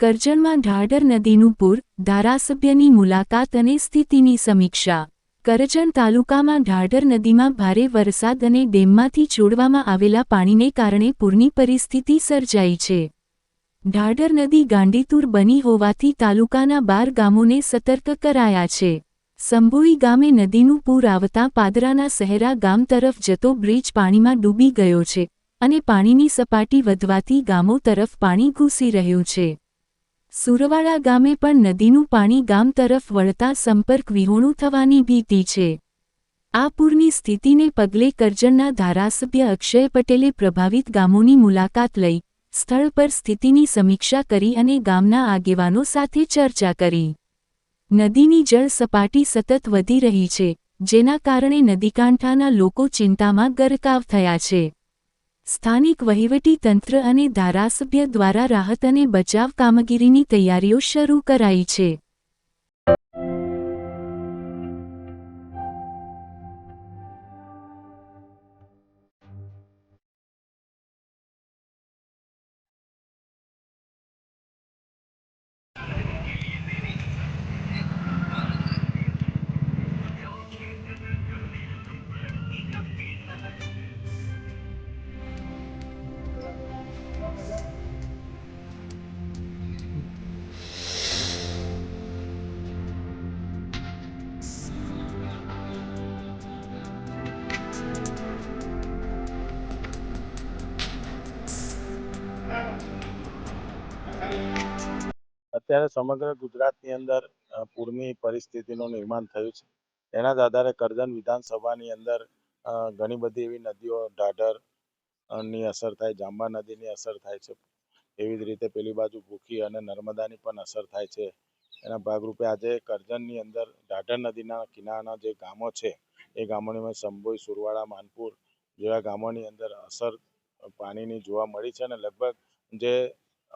કરજણમાં ઢાઢર નદીનું પૂર, ધારાસભ્યની મુલાકાત અને સ્થિતિની સમીક્ષા. કરજણ તાલુકામાં ઢાઢર નદીમાં ભારે વરસાદ અને ડેમમાંથી છોડવામાં આવેલા પાણીને કારણે પૂરની પરિસ્થિતિ સર્જાઈ છે. ઢાઢર નદી ગાંડીતુર બની હોવાથી તાલુકાના બાર ગામોને સતર્ક કરાયા છે. સંભોઈ ગામે નદીનું પૂર આવતા પાદરાના સહેરા ગામ તરફ જતો બ્રિજ પાણીમાં ડૂબી ગયો છે અને પાણીની સપાટી વધવાથી ગામો તરફ પાણી ઘૂસી રહ્યું છે. સુરવાડા ગામે પણ નદીનું પાણી ગામ તરફ વળતા સંપર્ક વિહોણું થવાની ભીતિ છે. આ પૂરની સ્થિતિને પગલે કરજણના ધારાસભ્ય અક્ષય પટેલે પ્રભાવિત ગામોની મુલાકાત લઈ સ્થળ પર સ્થિતિની સમીક્ષા કરી અને ગામના આગેવાનો સાથે ચર્ચા કરી. નદીની જળ સપાટી સતત વધી રહી છે, જેના કારણે નદીકાંઠાના લોકો ચિંતામાં ગરકાવ થયા છે. સ્થાનિક વહીવટી તંત્ર અને ધારાસભ્ય દ્વારા રાહત અને બચાવ કામગીરીની તૈયારીઓ શરૂ કરાઈ છે. અત્યારે સમગ્ર ગુજરાતની અંદર પૂરની પરિસ્થિતિનું નિર્માણ થયું છે. એના જ આધારે કરજણ વિધાનસભાની અંદર ઘણી બધી એવી નદીઓ ની અસર થાય, જાંબા નદીની અસર થાય છે. એવી જ રીતે પેલી બાજુ ભૂખી અને નર્મદાની પણ અસર થાય છે. એના ભાગરૂપે આજે કરજણની અંદર ઢાઢર નદીના કિનારાના જે ગામો છે, એ ગામોની સંભોઈ સુરવાળા માનપુર જેવા ગામોની અંદર અસર પાણીની જોવા મળી છે અને લગભગ જે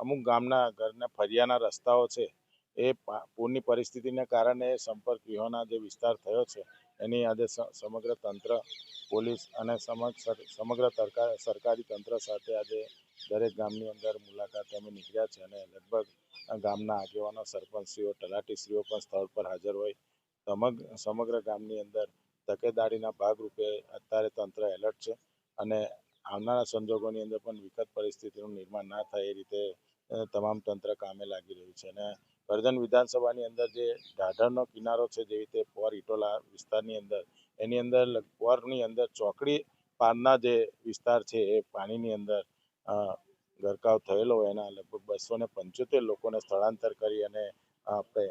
અમુક ગામના ઘરના ફરિયાના રસ્તાઓ છે, એ પૂરની પરિસ્થિતિને કારણે સંપર્ક વિહોણા જે વિસ્તાર થયો છે, એની આજે સમગ્ર તંત્ર, પોલીસ અને સમગ્ર સરકારી તંત્ર સાથે આજે દરેક ગામની અંદર મુલાકાત અમે નીકળ્યા છે અને લગભગ ગામના આગેવાનો, સરપંચશ્રીઓ, તલાટીશ્રીઓ પણ સ્થળ પર હાજર હોય. સમગ્ર સમગ્ર ગામની અંદર તકેદારીના ભાગરૂપે અત્યારે તંત્ર એલર્ટ છે અને આવનારા સંજોગોની અંદર પણ વિકટ પરિસ્થિતિનું નિર્માણ ના થાય એ રીતે તમામ તંત્ર કામે લાગી રહ્યું છે. અને કરજણ વિધાનસભાની અંદર જે ઢાઢરનો કિનારો છે, જેવી રીતે પોર ઇટોલા વિસ્તારની અંદર, એની અંદર પોરની અંદર ચોકડી પારના જે વિસ્તાર છે, એ પાણીની અંદર ગરકાવ થયેલો એના લગભગ બસો ને પંચોતેર લોકોને સ્થળાંતર કરી અને આપણે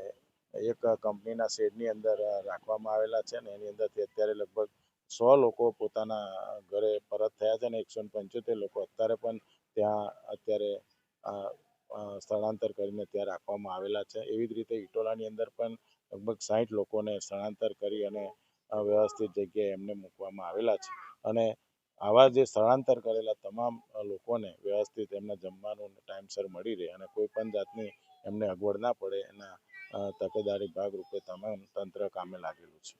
એક કંપનીના શેડની અંદર રાખવામાં આવેલા છે ને એની અંદરથી અત્યારે લગભગ સો લોકો પોતાના ઘરે પરત છે અને એકસો પંચોતેર લોકો અત્યારે પણ ત્યાં અત્યારે સ્થળાંતર કરીને ત્યાં રાખવામાં આવેલા છે. એવી જ રીતે ઇટોલાની અંદર પણ લગભગ સાઠ લોકોને સ્થળાંતર કરી અને વ્યવસ્થિત જગ્યાએ એમને મૂકવામાં આવેલા છે. અને આવા જે સ્થળાંતર કરેલા તમામ લોકોને વ્યવસ્થિત એમને જમવાનું ટાઈમસર મળી રહે અને કોઈ પણ જાતની એમને અગવડ ના પડે એના તકેદારી ભાગરૂપે તમામ તંત્ર કામે લાગેલું છે.